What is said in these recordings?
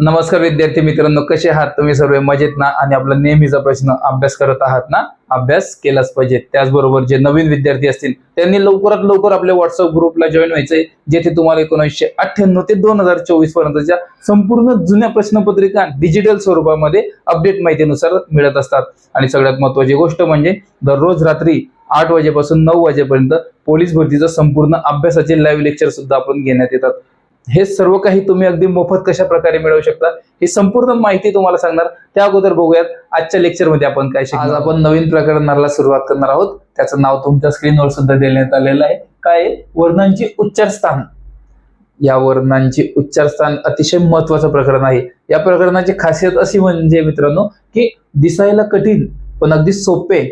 नमस्कार विद्यार्थी मित्रांनो कसे आहात तुम्ही सर्व? मजेत ना? आणि आपला नेहमीचा प्रश्न अभ्यास करत आहात ना? अभ्यास केलाच पाहिजे. त्याचबरोबर जे नवीन विद्यार्थी असतील त्यांनी लवकरात लवकर आपल्या व्हॉट्सअप ग्रुपला जॉईन व्हायचंय जेथे तुम्हाला एकोणीसशे अठ्ठ्याण्णव ते दोन हजार चोवीस पर्यंतच्या संपूर्ण जुन्या प्रश्नपत्रिका डिजिटल स्वरूपामध्ये अपडेट माहितीनुसार मिळत असतात. आणि सगळ्यात महत्वाची गोष्ट म्हणजे दररोज रात्री आठ वाजेपासून नऊ वाजेपर्यंत पोलीस भरतीचा संपूर्ण अभ्यासाचे लाईव्ह लेक्चर सुद्धा आपण घेण्यात येतात. हे सर्व काही तुम्ही अगदी मोफत कशा प्रकारे मिळवू शकता ही संपूर्ण माहिती तुम्हाला सांगणार. त्या अगोदर बघूयात आजच्या लेक्चरमध्ये आपण काय शिकणार. आज आपण नवीन प्रकरणाला सुरुवात करणार आहोत. त्याचं नाव तुमच्या स्क्रीनवर सुद्धा देण्यात आलेलं आहे. काय वर्णांची उच्चार स्थान या वर्णांची उच्चार स्थान अतिशय महत्वाचं प्रकरण आहे. या प्रकरणाची खासियत अशी म्हणजे मित्रांनो की दिसायला कठीण पण अगदी सोपे.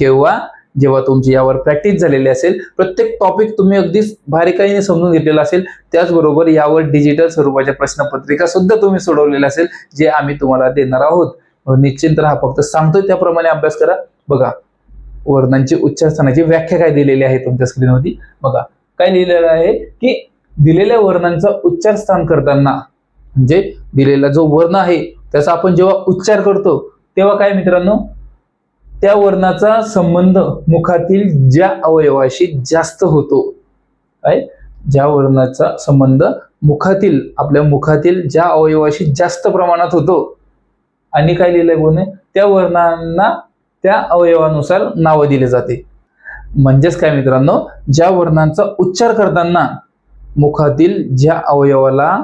केव्हा? जेव्हा तुमची यावर प्रॅक्टिस झालेली असेल प्रत्येक टॉपिक तुम्ही अगदी बारीकाईने समजून घेतलेला असेल. त्याचबरोबर यावर डिजिटल स्वरूपाच्या प्रश्नपत्रिका सुद्धा तुम्ही सोडवलेल्या असेल जे आम्ही तुम्हाला देणार आहोत. निश्चिंत राहा फक्त सांगतोय त्याप्रमाणे अभ्यास करा. बघा वर्णांची उच्चारस्थानाची व्याख्या काय दिलेली आहे तुमच्या स्क्रीनवरती बघा काय लिहिलेलं आहे की दिलेल्या वर्णांचा उच्चार स्थान करताना म्हणजे दिलेला जो वर्ण आहे त्याचा आपण जेव्हा उच्चार करतो तेव्हा काय मित्रांनो? त्या वर्णाचा संबंध मुखातील ज्या अवयवाशी जास्त होतो काय ज्या वर्णाचा संबंध मुखातील आपल्या मुखातील ज्या अवयवाशी जास्त प्रमाणात होतो. आणि काय लिहिलंय कोणी? त्या वर्णांना त्या अवयवानुसार नावं दिले जाते. म्हणजेच काय मित्रांनो? ज्या वर्णांचा उच्चार करताना मुखातील ज्या अवयवाला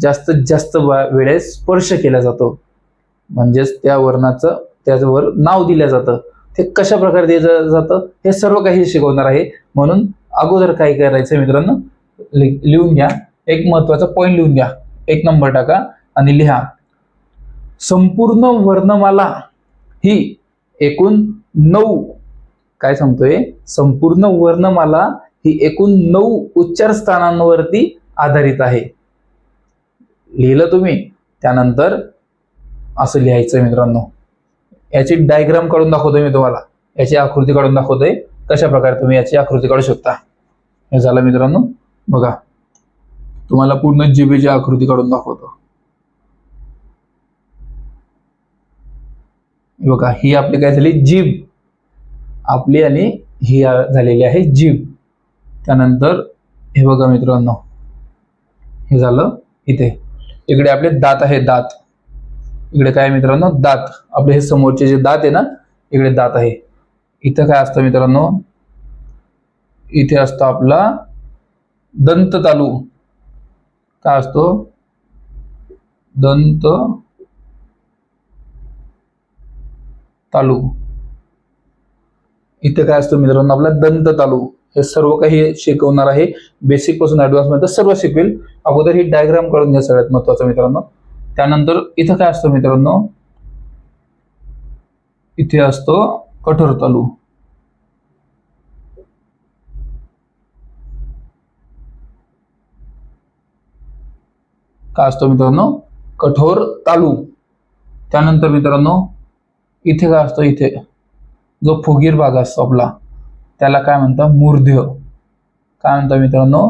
जास्तीत जास्त वेळेस स्पर्श केला जातो. म्हणजेच त्या वर्णाचं त्याच्यावर नाव दिलं जातं. ते कशा प्रकारे दिलं जातं हे सर्व काही शिकवणार आहे. म्हणून अगोदर काय करायचं मित्रांनो लि- लिहून घ्या. एक महत्त्वाचा पॉईंट लिहून घ्या. एक नंबर टाका आणि लिहा. संपूर्ण वर्णमाला ही एकूण नऊ. काय सांगतोय? संपूर्ण वर्णमाला ही एकूण नऊ उच्चार स्थानांवरती आधारित आहे. लिहिलं तुम्ही. त्यानंतर असं लिहायचं मित्रांनो. याची डायग्राम काढून दाखवतोय मी तुम्हाला. याची आकृती काढून दाखवतोय. कशा प्रकारे तुम्ही याची आकृती काढू शकता. हे झालं मित्रांनो. बघा. तुम्हाला पूर्ण जिबीची आकृती काढून दाखवतो. हे बघा ही आपली काय झाली? जीभ. आपली आणि ही झालेली आहे जीभ. त्यानंतर हे बघा मित्रांनो. हे झालं इथे. इकडे आपले दात आहे दात. इकडे काय मित्रांनो? दात. आपले हे समोरचे जे दात आहे ना इकडे दात आहे. इथं काय असतं मित्रांनो? इथे असतो आपला दंत तालू. काय असतो? दंत तालू. इथे काय असतो मित्रांनो? आपला दंत तालू. हे सर्व काही शिकवणार आहे. बेसिकपासून ऍडव्हान्स पर्यंत सर्व शिकवेल. अगोदर ही डायग्राम करून घ्या सगळ्यात महत्वाचं मित्रांनो. त्यानंतर इथं काय असतं मित्रांनो? इथे असतो कठोर तालू. काय असतो मित्रांनो? कठोर तालू. त्यानंतर मित्रांनो इथे काय असतो? इथे जो फुगीर भाग असतो आपला त्याला काय म्हणतात? मूर्ध्य. काय म्हणतात मित्रांनो?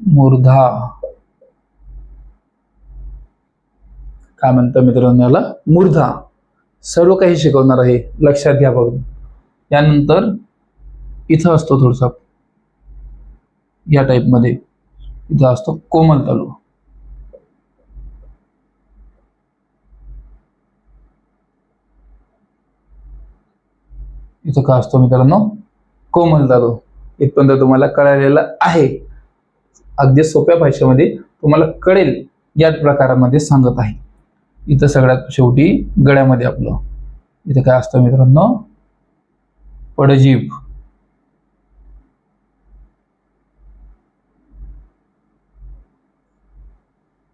मूर्धा. काय म्हणतं मित्रांनो याला? मूर्धा. सर्व काही शिकवणार आहे. लक्षात घ्या बघ यानंतर इथं असतो थोडसा. या टाईपमध्ये इथं असतो कोमल तालू. इथं का असतो मित्रांनो? कोमल तालू. इथपर्यंत तुम्हाला कळालेलं आहे. अगदी सोप्या भाषेमध्ये तुम्हाला कळेल या प्रकारामध्ये सांगत आहे. इथं सगळ्यात शेवटी गळ्यामध्ये आपलं. इथं काय असतं मित्रांनो? पडजीभ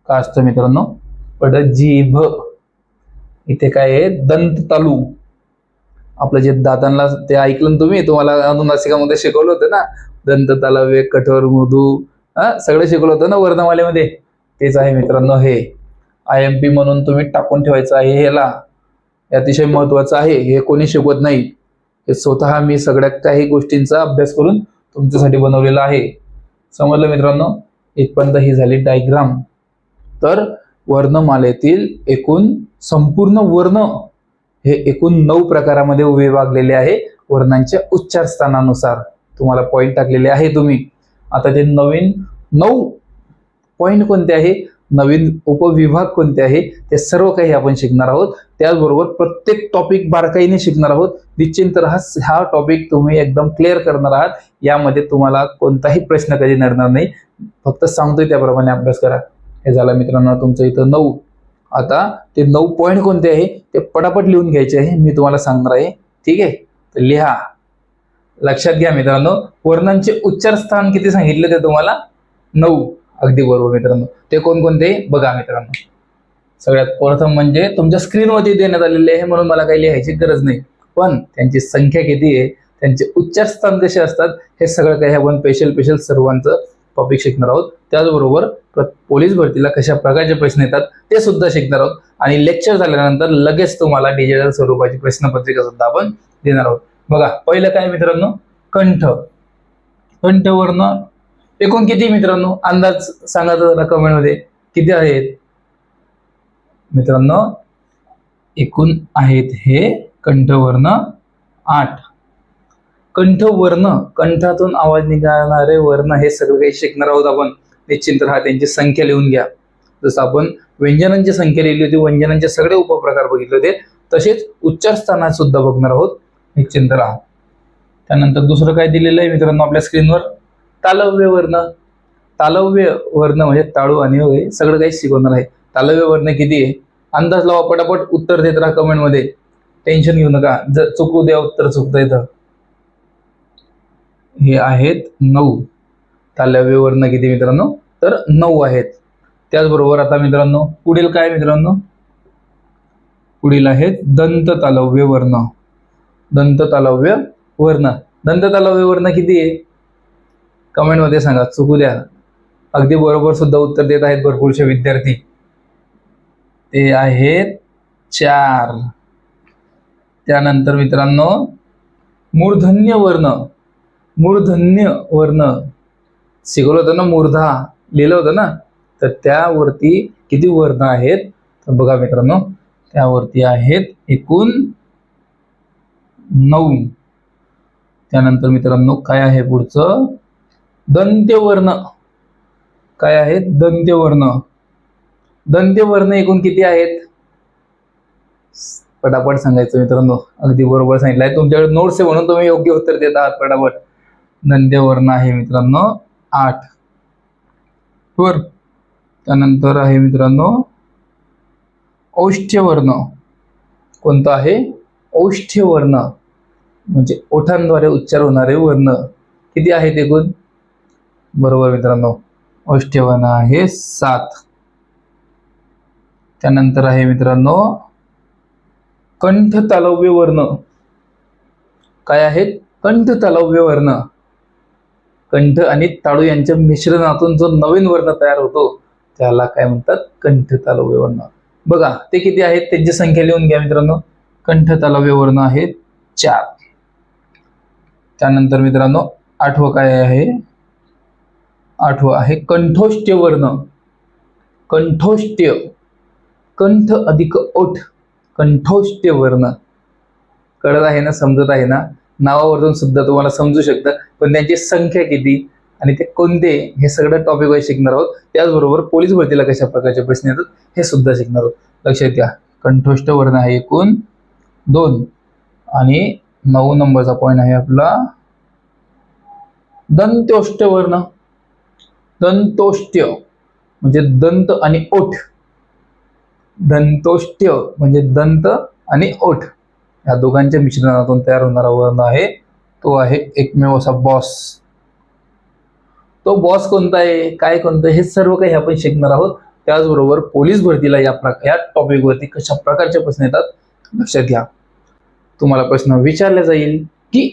काय असतं मित्रांनो? पडजीभ इथे काय आहे? दंत तालू. आपलं जे दातांना ते ऐकलं ना तुम्ही तुम्हाला अनुनासिकामध्ये शिकवलं होतं ना? दंत तालव्य कठोर मृदू हा? सगळं शिकवलं होतं ना वर्णमालेमध्ये? तेच आहे मित्रांनो हे. आय एम पी म्हणून तुम्ही टाकून ठेवायचं आहे ह्याला. हे अतिशय महत्वाचं आहे. हे कोणी शिकवत नाही. हे स्वतः मी सगळ्या काही गोष्टींचा अभ्यास करून तुमच्यासाठी बनवलेला आहे. समजलं मित्रांनो? इथपर्यंत ही झाली डायग्राम तर वर्णमालेतील एकूण संपूर्ण वर्ण हे एकूण नऊ प्रकारामध्ये विभागलेले आहे. वर्णांच्या उच्चार स्थानानुसार. तुम्हाला पॉईंट टाकलेले आहे तुम्ही. आता ते नवीन नऊ पॉईंट कोणते आहे? नवीन उपविभाग कोणते आहे ते सर्व काही आपण शिकणार आहोत. त्याचबरोबर प्रत्येक टॉपिक बारकाईने शिकणार आहोत. निश्चिंत राहा हा टॉपिक तुम्ही एकदम क्लिअर करणार आहात. यामध्ये तुम्हाला कोणताही प्रश्न कधी नडणार नाही. फक्त सांगतोय त्याप्रमाणे अभ्यास करा. हे झालं मित्रांनो तुमचं इथं नऊ. आता ते नऊ पॉईंट कोणते आहे ते पटापट लिहून घ्यायचे आहे. मी तुम्हाला सांगणार आहे. ठीक आहे? तर लिहा. लक्षात घ्या मित्रांनो. वर्णांचे उच्चार स्थान किती सांगितले ते तुम्हाला? नऊ. अगदी बरोबर मित्रांनो. ते कोणकोणते? बघा मित्रांनो. सगळ्यात प्रथम म्हणजे तुमच्या स्क्रीनवरती देण्यात आलेले आहे म्हणून मला काही लिहायची गरज नाही. पण त्यांची संख्या किती आहे? त्यांचे उच्चारस्थान कसे असतात? हे सगळं काही आपण स्पेशल स्पेशल सर्वांचं टॉपिक शिकणार आहोत. त्याचबरोबर पोलीस भरतीला कशा प्रकारचे प्रश्न येतात ते सुद्धा शिकणार आहोत. आणि लेक्चर झाल्यानंतर लगेच तुम्हाला डिजिटल स्वरूपाची प्रश्नपत्रिका सुद्धा आपण देणार आहोत. बघा पहिलं काय मित्रांनो? कंठ. कंठवरनं एकूण किती मित्रांनो? अंदाज सांगा जरा comment मध्ये. किती आहेत? मित्रांनो एकूण आहेत हे कंठवर्ण आठ. कंठवर्ण कंठातून आवाज निघाणारे वर्ण हे सगळं काही शिकणार आहोत आपण. निश्चिंत राहा त्यांची संख्या लिहून घ्या. जसं आपण व्यंजनांची संख्या लिहिली होती व्यंजनांचे सगळे उपप्रकार बघितले होते तसेच उच्चार स्थानात सुद्धा बघणार आहोत. निश्चिंत राहा. त्यानंतर दुसरं काय दिलेलं आहे मित्रांनो आपल्या स्क्रीनवर तालव्य वर्ण तालव्य वर्ण म्हणजे ताळू आणि वगैरे सगळं काही शिकवणार आहे. तालव्य वर्ण किती आहे? अंदाज लावा पटापट उत्तर देत राहा कमेंटमध्ये मध्ये. टेन्शन घेऊ नका. जर चुकू द्या उत्तर चुकता येतं हे आहेत नऊ. तालव्य वर्ण किती मित्रांनो? तर नऊ आहेत. त्याचबरोबर आता मित्रांनो पुढील काय मित्रांनो? पुढील आहेत दंत तालव्य वर्ण दंत तालव्य वर्ण दंत तालव्य वर्ण किती आहे? कमेंटमध्ये सांगा चुकू द्या. अगदी बरोबर सुद्धा उत्तर देत आहेत भरपूरसे विद्यार्थी. ते आहेत चार. त्यानंतर मित्रांनो मूर्धन्य वर्ण. मूर्धन्य वर्ण. शिकवलं होतं ना मूर्धा लिहिलं होतं ना? तर त्यावरती किती वर्ण आहेत? तर बघा मित्रांनो त्यावरती आहेत एकूण नऊ. त्यानंतर मित्रांनो काय आहे पुढचं? दंत्यवर्ण. काय आहेत? दंत्यवर्ण. दंत्यवर्ण एकूण किती आहेत? पटापट सांगायचं मित्रांनो अगदी बरोबर सांगितलं आहे तुमच्याकडे नोट्स आहे म्हणून तुम्ही योग्य उत्तर देत आहात पटापट. दंत्यवर्ण आहे मित्रांनो आठ. बर. त्यानंतर आहे मित्रांनो औष्ठ्यवर्ण. कोणतं आहे? औष्ठ्यवर्ण. म्हणजे ओठांद्वारे उच्चार होणारे वर्ण. किती आहेत एकूण? बरोबर मित्रांनो अष्टवन आहे सात. त्यानंतर आहे मित्रांनो कंठ तालव्य वर्ण. काय आहेत कंठ तालव्य वर्ण. कंठ आणि ताळू यांच्या मिश्रणातून जो नवीन वर्ण तयार होतो त्याला काय म्हणतात? कंठ तालव्य वर्ण. बघा ते किती आहेत? त्यांची संख्या लिहून घ्या मित्रांनो. कंठ तालव्य वर्ण आहेत चार. त्यानंतर मित्रांनो आठवं काय आहे? आठवं आहे. कंठोष्ट्य वर्ण. कंठोष्ट्य कंठ अधिक ओठ. कंठोष्ट्य वर्ण. कळत आहे ना? समजत आहे ना? नावावरून सुद्धा तुम्हाला समजू शकतं. पण त्यांची संख्या किती? आणि ते कोणते? हे सगळं टॉपिक वाईज शिकणार आहोत. त्याचबरोबर पोलीस भरतीला कशा प्रकारचे प्रश्न येतात हे सुद्धा शिकणार आहोत. लक्षात घ्या. कंठोष्ट वर्ण आहे एकूण दोन. आणि नऊ नंबरचा पॉईंट आहे आपला दंत्योष्ट वर्ण. दंतोष्ट्य म्हणजे दंत आणि ओठ. दंतोष्ट्य म्हणजे दंत आणि ओठ. या दोघांच्या मिश्रणातून तयार होणारा वर्ण आहे तो आहे एकमेव असा बॉस. तो बॉस कोणता आहे काय कोणतं हे सर्व काही आपण शिकणार आहोत. त्याचबरोबर पोलीस भरतीला या प्रकार या टॉपिकवरती कशा प्रकारचे प्रश्न येतात लक्षात घ्या. तुम्हाला प्रश्न विचारला जाईल की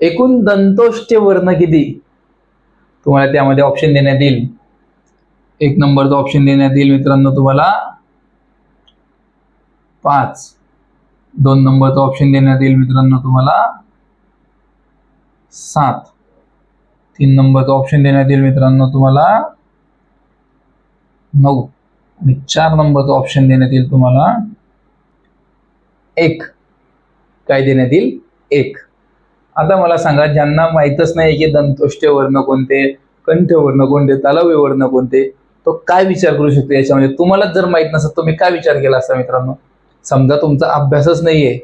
एकूण दंतोष्ट वर्ण किती? तुम्हाला त्यामध्ये ऑप्शन देण्यात येईल. एक नंबरचा ऑप्शन देण्यात येईल मित्रांनो तुम्हाला. पाच. दोन नंबरचा ऑप्शन देण्यात येईल मित्रांनो तुम्हाला. सात. तीन नंबरचा ऑप्शन देण्यात येईल मित्रांनो तुम्हाला. नऊ. आणि चार नंबरचा ऑप्शन देण्यात येईल तुम्हाला. एक. काय देण्यात येईल? एक. आता मला सांगा ज्यांना माहीतच नाही की दंतोष्ट वर्ण कोणते कंठ वर्ण कोणते तालव्य वर्ण कोणते तो काय विचार करू शकतो याच्यामध्ये? तुम्हाला जर माहीत नसत तुम्ही काय विचार केला असता मित्रांनो? समजा तुमचा अभ्यासच नाहीये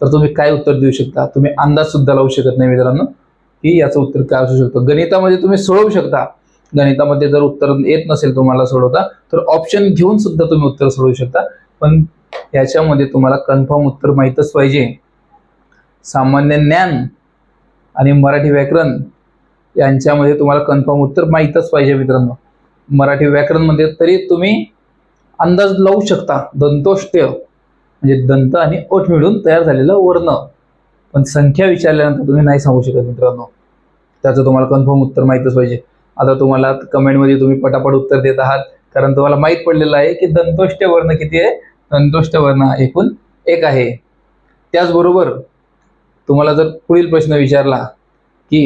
तर तुम्ही काय उत्तर देऊ शकता? तुम्ही अंदाज सुद्धा लावू शकत नाही मित्रांनो की याचं उत्तर काय असू शकतं. गणितामध्ये तुम्ही सोडवू शकता. गणितामध्ये जर उत्तर येत नसेल तुम्हाला सोडवता तर ऑप्शन घेऊन सुद्धा तुम्ही उत्तर सोडवू शकता. पण याच्यामध्ये तुम्हाला कन्फर्म उत्तर माहीतच पाहिजे. सामान्य ज्ञान आणि मराठी व्याकरण यांच्यामध्ये तुम्हाला कन्फर्म उत्तर माहीतच पाहिजे मित्रांनो. मराठी व्याकरणमध्ये तरी तुम्ही अंदाज लावू शकता. दंतोष्ट म्हणजे दंत आणि ओठ मिळून तयार झालेलं वर्ण. पण संख्या विचारल्यानंतर तुम्ही नाही सांगू शकत मित्रांनो. त्याचं तुम्हाला कन्फर्म उत्तर माहीतच पाहिजे. आता तुम्हाला कमेंटमध्ये तुम्ही पटापट उत्तर देत आहात. कारण तुम्हाला माहीत पडलेलं आहे की दंतोष्ट वर्ण किती आहे? दंतोष्ट वर्ण एकूण एक आहे. त्याचबरोबर तुम्हाला जर पुढील प्रश्न विचारला की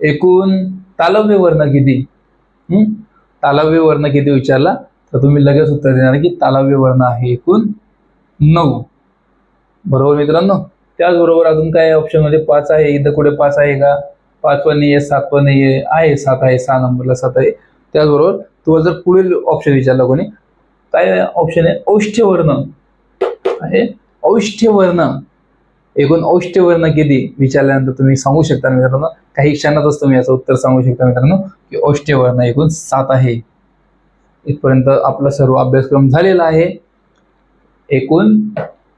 एकूण तालव्य वर्ण किती? तालव्य वर्ण किती विचारला? तर तुम्ही लगेच उत्तर देणार की तालव्य वर्ण आहे एकूण नऊ. बरोबर मित्रांनो? त्याचबरोबर अजून काय ऑप्शनमध्ये पाच आहे? इथं कुठे पाच आहे का? पाच पण नाही आहे सात पण नाही आहे आहे सात आहे सहा नंबरला सात आहे. त्याचबरोबर तुम्हाला जर पुढील ऑप्शन विचारला कोणी काय ऑप्शन आहे? औष्ठ्य वर्ण आहे? औष्ठ्य वर्ण एकूण औष्ठ्य वर्ण किती विचारल्यानंतर तुम्ही सांगू शकता मित्रांनो. काही क्षणातच तुम्ही याचं उत्तर सांगू शकता मित्रांनो की औष्ठ्य वर्ण एकूण सात आहे. इथपर्यंत आपला सर्व अभ्यासक्रम झालेला आहे. एकूण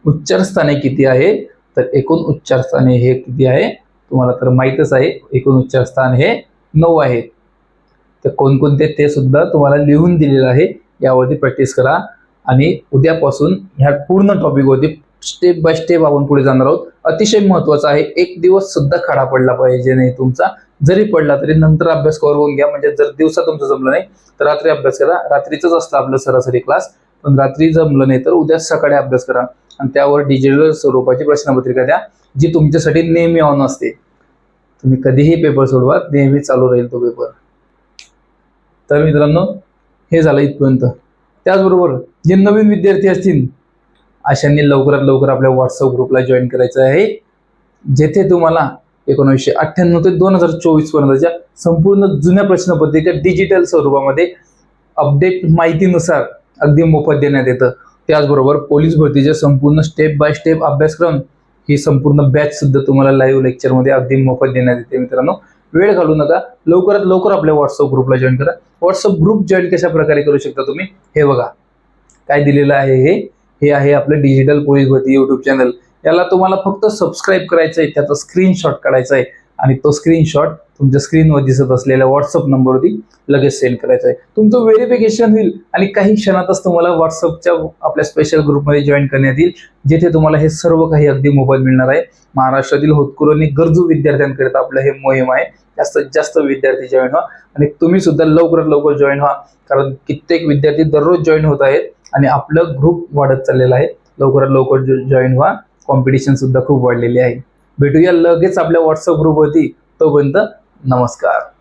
उच्चारस्थाने किती आहे? तर एकूण उच्चारस्थाने हे किती आहे? तुम्हाला तर माहीतच आहे एकूण उच्चार स्थान हे नऊ आहेत तर कोणकोणते ते सुद्धा तुम्हाला लिहून दिलेलं आहे यावरती प्रॅक्टिस करा. आणि उद्यापासून ह्या पूर्ण टॉपिकवरती स्टेप बाय स्टेप आपण पुढे जाणार आहोत. अतिशय महत्वाचं आहे एक दिवस सुद्धा खडा पडला पाहिजे नाही तुमचा. जरी पडला तरी नंतर अभ्यास करून घ्या म्हणजे जर दिवसा तुमचं जमलं नाही तर रात्री अभ्यास करा. रात्रीच असतं आपलं सरासरी क्लास पण रात्री जमलं नाही तर उद्या सकाळी अभ्यास करा. आणि त्यावर डिजिटल स्वरूपाची प्रश्नपत्रिका द्या जी तुमच्यासाठी नेहमी ऑन असते. तुम्ही कधीही पेपर सोडवा नेहमी चालू राहील तो पेपर तर मित्रांनो हे झालं इथपर्यंत. त्याचबरोबर जे नवीन विद्यार्थी असतील अशांनी लवकरात लवकर आपल्या व्हॉट्सअप ग्रुपला जॉईन करायचं आहे. जेथे तुम्हाला एकोणीसशे अठ्ठ्याण्णव ते दोन हजार चोवीस पर्यंतच्या संपूर्ण जुन्या प्रश्नपत्रिका डिजिटल स्वरूपामध्ये अपडेट माहितीनुसार अगदी मोफत देण्यात येतं. त्याचबरोबर पोलीस भरतीचे संपूर्ण स्टेप बाय स्टेप अभ्यासक्रम ही संपूर्ण बॅच सुद्धा तुम्हाला लाईव्ह लेक्चरमध्ये अगदी मोफत देण्यात येते मित्रांनो. वेळ घालू नका. लवकरात लवकर आपल्या व्हॉट्सअप ग्रुपला जॉईन करा. व्हॉट्सअप ग्रुप जॉईन कशा प्रकारे करू शकता तुम्ही? हे बघा. काय दिलेलं आहे हे? हे आहे आपलं डिजिटल पोलीस भरती युट्यूब चॅनल याला तुम्हाला फक्त सबस्क्राईब करायचं आहे त्याचा स्क्रीनशॉट काढायचा आहे आणि तो स्क्रीनशॉट तुमच्या स्क्रीनवर दिसत असलेल्या व्हॉट्सअप नंबरवरती लगेच सेंड करायचं आहे. तुमचं व्हेरिफिकेशन होईल आणि काही क्षणातच तुम्हाला व्हॉट्सअपच्या आपल्या स्पेशल ग्रुपमध्ये जॉईन करण्यात येईल जिथे तुम्हाला हे सर्व काही अगदी मोबाईल मिळणार आहे. महाराष्ट्रातील होतकुरू आणि गरजू विद्यार्थ्यांकरिता आपलं हे मोहीम आहे. जास्तीत जास्त विद्यार्थी जॉईन व्हा आणि तुम्ही सुद्धा लवकरात लवकर जॉईन व्हा. कारण कित्येक विद्यार्थी दररोज जॉईन होत आहेत. आणि आपलं ग्रुप वाढत चाललेलं आहे. लवकरात लवकर जॉईन व्हा. कॉम्पिटिशन सुद्धा खूप वाढलेली आहे. भेटूया लगेच आपल्या व्हॉट्सअप ग्रुपवरती तोपर्यंत नमस्कार.